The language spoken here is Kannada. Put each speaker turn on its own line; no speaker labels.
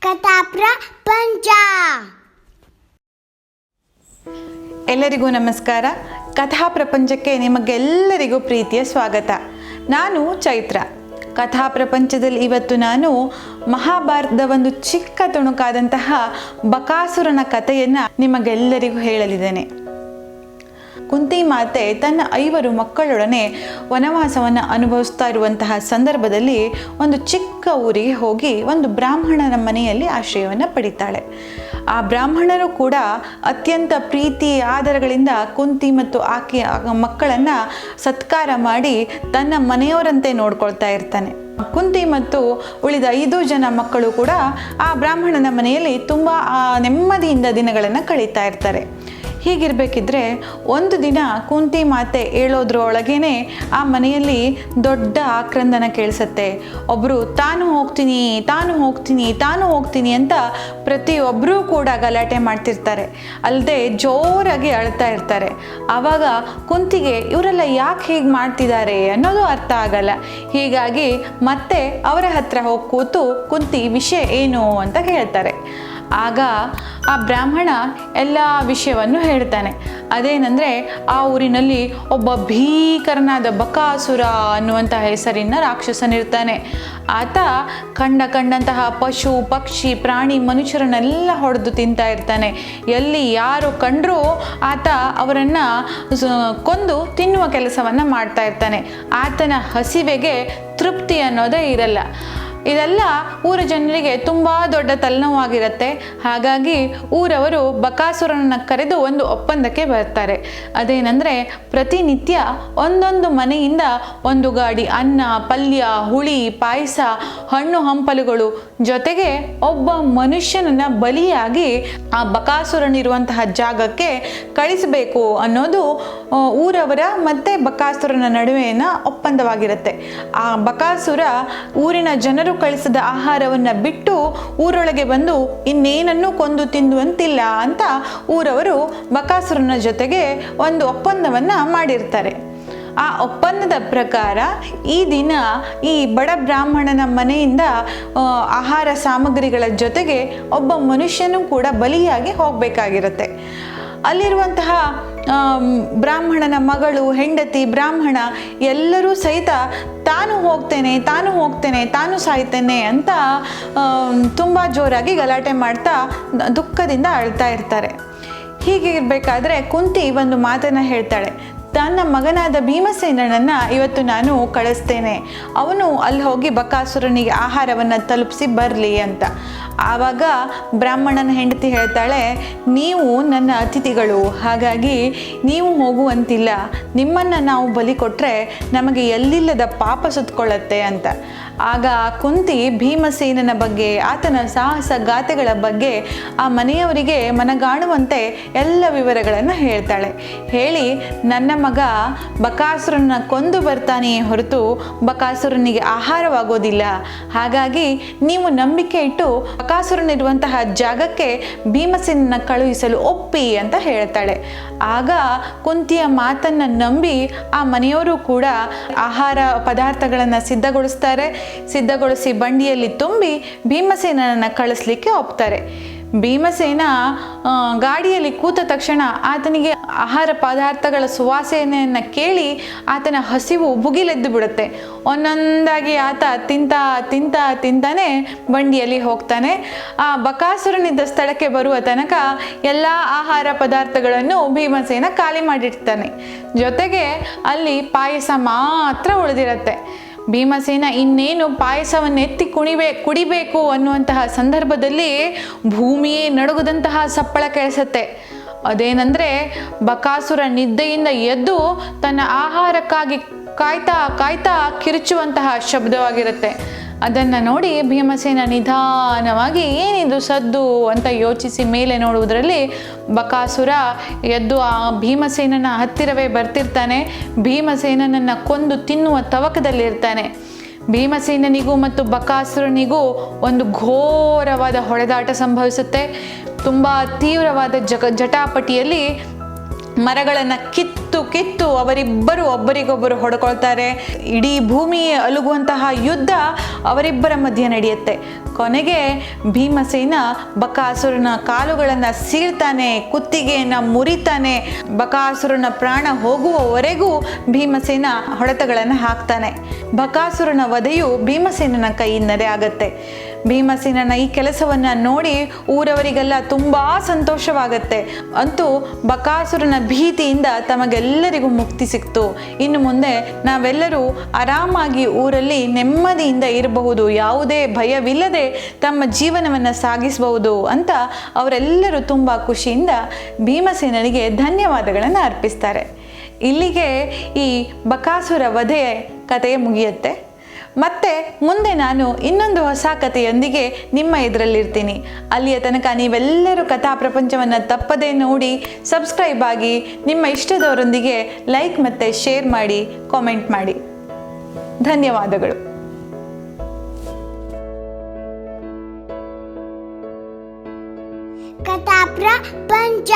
ಕಥಾ ಪ್ರಪಂಚ
ಎಲ್ಲರಿಗೂ ನಮಸ್ಕಾರ. ಕಥಾ ಪ್ರಪಂಚಕ್ಕೆ ನಿಮಗೆಲ್ಲರಿಗೂ ಪ್ರೀತಿಯ ಸ್ವಾಗತ. ನಾನು ಚೈತ್ರ. ಕಥಾ ಪ್ರಪಂಚದಲ್ಲಿ ಇವತ್ತು ನಾನು ಮಹಾಭಾರತದ ಒಂದು ಚಿಕ್ಕ ತುಣುಕಾದಂತಹ ಬಕಾಸುರನ ಕಥೆಯನ್ನು ನಿಮಗೆಲ್ಲರಿಗೂ ಹೇಳಲಿದ್ದೇನೆ. ಕುಂತಿ ಮಾತೆ ತನ್ನ ಐವರು ಮಕ್ಕಳೊಡನೆ ವನವಾಸವನ್ನು ಅನುಭವಿಸ್ತಾ ಇರುವಂತಹ ಸಂದರ್ಭದಲ್ಲಿ ಒಂದು ಚಿಕ್ಕ ಊರಿಗೆ ಹೋಗಿ ಒಂದು ಬ್ರಾಹ್ಮಣನ ಮನೆಯಲ್ಲಿ ಆಶ್ರಯವನ್ನು ಪಡಿತಾಳೆ. ಆ ಬ್ರಾಹ್ಮಣರು ಕೂಡ ಅತ್ಯಂತ ಪ್ರೀತಿ ಆದರಗಳಿಂದ ಕುಂತಿ ಮತ್ತು ಆಕೆಯ ಮಕ್ಕಳನ್ನು ಸತ್ಕಾರ ಮಾಡಿ ತನ್ನ ಮನೆಯವರಂತೆ ನೋಡ್ಕೊಳ್ತಾ ಇರ್ತಾನೆ. ಕುಂತಿ ಮತ್ತು ಉಳಿದ ಐದು ಜನ ಮಕ್ಕಳು ಕೂಡ ಆ ಬ್ರಾಹ್ಮಣನ ಮನೆಯಲ್ಲಿ ತುಂಬ ನೆಮ್ಮದಿಯಿಂದ ದಿನಗಳನ್ನು ಕಳೀತಾ ಇರ್ತಾರೆ. ಹೀಗಿರಬೇಕಿದ್ರೆ ಒಂದು ದಿನ ಕುಂತಿ ಮಾತೆ ಹೇಳೋದ್ರೊಳಗೇನೆ ಆ ಮನೆಯಲ್ಲಿ ದೊಡ್ಡ ಆಕ್ರಂದನ ಕೇಳಿಸತ್ತೆ. ಒಬ್ಬರು ತಾನು ಹೋಗ್ತೀನಿ ತಾನು ಹೋಗ್ತೀನಿ ತಾನು ಹೋಗ್ತೀನಿ ಅಂತ ಪ್ರತಿಯೊಬ್ಬರೂ ಕೂಡ ಗಲಾಟೆ ಮಾಡ್ತಿರ್ತಾರೆ. ಅಲ್ಲದೆ ಜೋರಾಗಿ ಅಳ್ತಾ ಇರ್ತಾರೆ. ಆವಾಗ ಕುಂತಿಗೆ, ಇವರೆಲ್ಲ ಯಾಕೆ ಹೀಗೆ ಮಾಡ್ತಿದ್ದಾರೆ? ಅನ್ನೋದು ಅರ್ಥ ಆಗಲ್ಲ. ಹೀಗಾಗಿ ಮತ್ತೆ ಅವರ ಹತ್ರ ಹೋಗಿ ಕೂತು ಕುಂತಿ, ವಿಷಯ ಏನು? ಅಂತ ಹೇಳ್ತಾರೆ ಆಗ ಆ ಬ್ರಾಹ್ಮಣ ಎಲ್ಲ ವಿಷಯವನ್ನು ಹೇಳ್ತಾನೆ. ಅದೇನೆಂದರೆ ಆ ಊರಿನಲ್ಲಿ ಒಬ್ಬ ಭೀಕರನಾದ ಬಕಾಸುರ ಅನ್ನುವಂಥ ಹೆಸರಿನ ರಾಕ್ಷಸನಿರ್ತಾನೆ. ಆತ ಕಂಡ ಕಂಡಂತಹ ಪಶು, ಪಕ್ಷಿ, ಪ್ರಾಣಿ ಮನುಷ್ಯರನ್ನೆಲ್ಲ ಹೊಡೆದು ತಿಂತಾ ಇರ್ತಾನೆ. ಎಲ್ಲಿ ಯಾರು ಕಂಡರೂ ಆತ ಅವರನ್ನು ಕೊಂದು ತಿನ್ನುವ ಕೆಲಸವನ್ನು ಮಾಡ್ತಾ ಇರ್ತಾನೆ. ಆತನ ಹಸಿವೆಗೆ ತೃಪ್ತಿ ಅನ್ನೋದೇ ಇರಲ್ಲ. ಇದೆಲ್ಲ ಊರ ಜನರಿಗೆ ತುಂಬ ದೊಡ್ಡ ತಲೆನೋವಾಗಿರುತ್ತೆ ಹಾಗಾಗಿ ಊರವರು ಬಕಾಸುರನನ್ನು ಕರೆದು ಒಂದು ಒಪ್ಪಂದಕ್ಕೆ ಬರ್ತಾರೆ. ಅದೇನೆಂದರೆ ಪ್ರತಿನಿತ್ಯ ಒಂದೊಂದು ಮನೆಯಿಂದ ಒಂದು ಗಾಡಿ ಅನ್ನ, ಪಲ್ಯ, ಹುಳಿ, ಪಾಯಸ, ಹಣ್ಣು ಹಂಪಲುಗಳು ಜೊತೆಗೆ ಒಬ್ಬ ಮನುಷ್ಯನನ್ನ ಬಲಿಯಾಗಿ ಆ ಬಕಾಸುರನಿರುವಂತಹ ಜಾಗಕ್ಕೆ ಕಳಿಸಬೇಕು ಅನ್ನೋದು ಊರವರ ಮತ್ತು ಬಕಾಸುರನ ನಡುವಿನ ಒಪ್ಪಂದವಾಗಿರುತ್ತೆ. ಆ ಬಕಾಸುರ ಊರಿನ ಜನರು ಕಳಿಸಿದ ಆಹಾರವನ್ನು ಬಿಟ್ಟು ಊರೊಳಗೆ ಬಂದು ಇನ್ನೇನನ್ನೂ ಕೊಂದು ತಿನ್ನುವಂತಿಲ್ಲ ಅಂತ ಊರವರು ಬಕಾಸುರನ ಜೊತೆಗೆ ಒಂದು ಒಪ್ಪಂದವನ್ನು ಮಾಡಿರ್ತಾರೆ. ಆ ಒಪ್ಪಂದದ ಪ್ರಕಾರ ಈ ದಿನ ಈ ಬಡ ಬ್ರಾಹ್ಮಣನ ಮನೆಯಿಂದ ಆಹಾರ ಸಾಮಗ್ರಿಗಳ ಜೊತೆಗೆ ಒಬ್ಬ ಮನುಷ್ಯನೂ ಕೂಡ ಬಲಿಯಾಗಿ ಹೋಗಬೇಕಾಗಿರುತ್ತೆ. ಅಲ್ಲಿರುವಂತಹ ಬ್ರಾಹ್ಮಣನ ಮಗಳು, ಹೆಂಡತಿ, ಬ್ರಾಹ್ಮಣ, ಎಲ್ಲರೂ ಸಹಿತ ತಾನು ಹೋಗ್ತೇನೆ ತಾನು ಹೋಗ್ತೇನೆ, ತಾನು ಸಾಯ್ತೇನೆ ಅಂತ ತುಂಬ ಜೋರಾಗಿ ಗಲಾಟೆ ಮಾಡ್ತಾ ದುಃಖದಿಂದ ಅಳ್ತಾ ಇರ್ತಾರೆ. ಹೀಗೆ ಇರಬೇಕಾದ್ರೆ ಕುಂತಿ ಒಂದು ಮಾತನ್ನು ಹೇಳ್ತಾಳೆ. ತನ್ನ ಮಗನಾದ ಭೀಮಸೇನನನ್ನ ಇವತ್ತು ನಾನು ಕಳಿಸ್ತೇನೆ. ಅವನು ಅಲ್ಲಿ ಹೋಗಿ ಬಕಾಸುರನಿಗೆ ಆಹಾರವನ್ನು ತಲುಪಿಸಿ ಬರಲಿ ಅಂತ. ಆವಾಗ ಬ್ರಾಹ್ಮಣನ ಹೆಂಡತಿ ಹೇಳ್ತಾಳೆ, ನೀವು ನನ್ನ ಅತಿಥಿಗಳು, ಹಾಗಾಗಿ ನೀವು ಹೋಗುವಂತಿಲ್ಲ. ನಿಮ್ಮನ್ನು ನಾವು ಬಲಿ ಕೊಟ್ಟರೆ ನಮಗೆ ಎಲ್ಲಿಲ್ಲದ ಪಾಪ ಸುತ್ತಕೊಳ್ಳತ್ತೆ ಅಂತ. ಆಗ ಕುಂತಿ ಭೀಮಸೇನನ ಬಗ್ಗೆ, ಆತನ ಸಾಹಸ ಗಾಥೆಗಳ ಬಗ್ಗೆ ಆ ಮನೆಯವರಿಗೆ ಮನಗಾಣುವಂತೆ ಎಲ್ಲ ವಿವರಗಳನ್ನು ಹೇಳ್ತಾಳೆ. ಹೇಳಿ, ನನ್ನ ಮಗ ಬಕಾಸುರನ ಕೊಂದು ಬರ್ತಾನೆಯೇ ಹೊರತು ಬಕಾಸುರನಿಗೆ ಆಹಾರವಾಗೋದಿಲ್ಲ. ಹಾಗಾಗಿ ನೀವು ನಂಬಿಕೆ ಇಟ್ಟು ಬಕಾಸುರನಿರುವಂತಹ ಜಾಗಕ್ಕೆ ಭೀಮಸೇನನ ಕಳುಹಿಸಲು ಒಪ್ಪಿ ಅಂತ ಹೇಳ್ತಾಳೆ. ಆಗ ಕುಂತಿಯ ಮಾತನ್ನು ನಂಬಿ ಆ ಮನೆಯವರು ಕೂಡ ಆಹಾರ ಪದಾರ್ಥಗಳನ್ನು ಸಿದ್ಧಗೊಳಿಸ್ತಾರೆ. ಸಿದ್ಧಗೊಳಿಸಿ ಬಂಡಿಯಲ್ಲಿ ತುಂಬಿ ಭೀಮಸೇನನನ್ನು ಕಳಿಸ್ಲಿಕ್ಕೆ ಒಪ್ತಾರೆ. ಭೀಮಸೇನ ಗಾಡಿಯಲ್ಲಿ ಕೂತ ತಕ್ಷಣ ಆತನಿಗೆ ಆಹಾರ ಪದಾರ್ಥಗಳ ಸುವಾಸನೆಯನ್ನು ಕೇಳಿ ಆತನ ಹಸಿವು ಭುಗಿಲೆದ್ದು ಬಿಡುತ್ತೆ. ಒಂದೊಂದಾಗಿ ಆತ ತಿಂತ ತಿಂತ, ತಿಂತಾನೆ ಬಂಡಿಯಲ್ಲಿ ಹೋಗ್ತಾನೆ. ಆ ಬಕಾಸುರನಿದ್ದ ಸ್ಥಳಕ್ಕೆ ಬರುವ ತನಕ ಎಲ್ಲ ಆಹಾರ ಪದಾರ್ಥಗಳನ್ನು ಭೀಮಸೇನ ಖಾಲಿ ಮಾಡಿರ್ತಾನೆ ಜೊತೆಗೆ ಅಲ್ಲಿ ಪಾಯಸ ಮಾತ್ರ ಉಳಿದಿರತ್ತೆ. ಭೀಮಸೇನ ಇನ್ನೇನು ಪಾಯಸವನ್ನೆತ್ತಿ ಕುಣಿಬೇ, ಕುಡಿಬೇಕು ಅನ್ನುವಂತಹ ಸಂದರ್ಭದಲ್ಲಿ ಭೂಮಿಯೇ ನಡುಗದಂತಹ ಸಪ್ಪಳ ಕೇಳಿಸತ್ತೆ ಅದೇನೆಂದರೆ ಬಕಾಸುರ ನಿದ್ದೆಯಿಂದ ಎದ್ದು ತನ್ನ ಆಹಾರಕ್ಕಾಗಿ ಕಾಯ್ತಾ ಕಾಯ್ತಾ ಕಿರುಚುವಂತಹ ಶಬ್ದವಾಗಿರುತ್ತೆ. ಅದನ್ನು ನೋಡಿ ಭೀಮಸೇನ ನಿಧಾನವಾಗಿ ಏನಿದು ಸದ್ದು ಅಂತ ಯೋಚಿಸಿ ಮೇಲೆ ನೋಡುವುದರಲ್ಲಿ ಬಕಾಸುರ ಎದ್ದು ಆ ಭೀಮಸೇನನ ಹತ್ತಿರವೇ ಬರ್ತಿರ್ತಾನೆ. ಭೀಮಸೇನನನ್ನು ಕೊಂದು ತಿನ್ನುವ ತವಕದಲ್ಲಿರ್ತಾನೆ. ಭೀಮಸೇನನಿಗೂ ಮತ್ತು ಬಕಾಸುರನಿಗೂ ಒಂದು ಘೋರವಾದ ಹೊಡೆದಾಟ ಸಂಭವಿಸುತ್ತೆ. ತುಂಬ ತೀವ್ರವಾದ ಜಗ ಜಟಾಪಟಿಯಲ್ಲಿ ಮರಗಳನ್ನು ಕಿತ್ತು ಕಿತ್ತು ಕಿತ್ತು ಅವರಿಬ್ಬರು ಒಬ್ಬರಿಗೊಬ್ಬರು ಹೊಡ್ಕೊಳ್ತಾರೆ. ಇಡೀ ಭೂಮಿ ಅಲುಗುವಂತಹ ಯುದ್ಧ ಅವರಿಬ್ಬರ ಮಧ್ಯೆ ನಡೆಯುತ್ತೆ. ಕೊನೆಗೆ ಭೀಮಸೇನ ಬಕಾಸುರನ ಕಾಲುಗಳನ್ನು ಸೀಳ್ತಾನೆ, ಕುತ್ತಿಗೆಯನ್ನು ಮುರಿತಾನೆ, ಬಕಾಸುರನ ಪ್ರಾಣ ಹೋಗುವವರೆಗೂ ಭೀಮಸೇನ ಹೊಡೆತಗಳನ್ನು ಹಾಕ್ತಾನೆ. ಬಕಾಸುರನ ವಧೆಯು ಭೀಮಸೇನನ ಕೈಯಿಂದಲೇ ಆಗತ್ತೆ. ಭೀಮಸೇನನ ಈ ಕೆಲಸವನ್ನು ನೋಡಿ ಊರವರಿಗೆಲ್ಲ ತುಂಬ ಸಂತೋಷವಾಗತ್ತೆ. ಅಂತೂ ಬಕಾಸುರನ ಭೀತಿಯಿಂದ ತಮಗೆಲ್ಲರಿಗೂ ಮುಕ್ತಿ ಸಿಕ್ತು. ಇನ್ನು ಮುಂದೆ ನಾವೆಲ್ಲರೂ ಆರಾಮಾಗಿ ಊರಲ್ಲಿ ನೆಮ್ಮದಿಯಿಂದ ಇರಬಹುದು. ಯಾವುದೇ ಭಯವಿಲ್ಲದೆ ತಮ್ಮ ಜೀವನವನ್ನು ಸಾಗಿಸಬಹುದು ಅಂತ ಅವರೆಲ್ಲರೂ ತುಂಬ ಖುಷಿಯಿಂದ ಭೀಮಸೇನನಿಗೆ ಧನ್ಯವಾದಗಳನ್ನು ಅರ್ಪಿಸ್ತಾರೆ. ಇಲ್ಲಿಗೆ ಈ ಬಕಾಸುರ ವಧೆ ಕಥೆ ಮುಗಿಯುತ್ತೆ. ಮತ್ತೆ ಮುಂದೆ ನಾನು ಇನ್ನೊಂದು ಹೊಸ ಕಥೆಯೊಂದಿಗೆ ನಿಮ್ಮ ಎದುರಲ್ಲಿರ್ತೀನಿ. ಅಲ್ಲಿಯ ತನಕ ನೀವೆಲ್ಲರೂ ಕಥಾ ಪ್ರಪಂಚವನ್ನು ತಪ್ಪದೇ ನೋಡಿ ಸಬ್ಸ್ಕ್ರೈಬ್ ಆಗಿ ನಿಮ್ಮ ಇಷ್ಟದವರೊಂದಿಗೆ ಲೈಕ್ ಮತ್ತು ಶೇರ್ ಮಾಡಿ, ಕಾಮೆಂಟ್ ಮಾಡಿ. ಧನ್ಯವಾದಗಳು.
ಕಥಾ ಪ್ರಪಂಚ.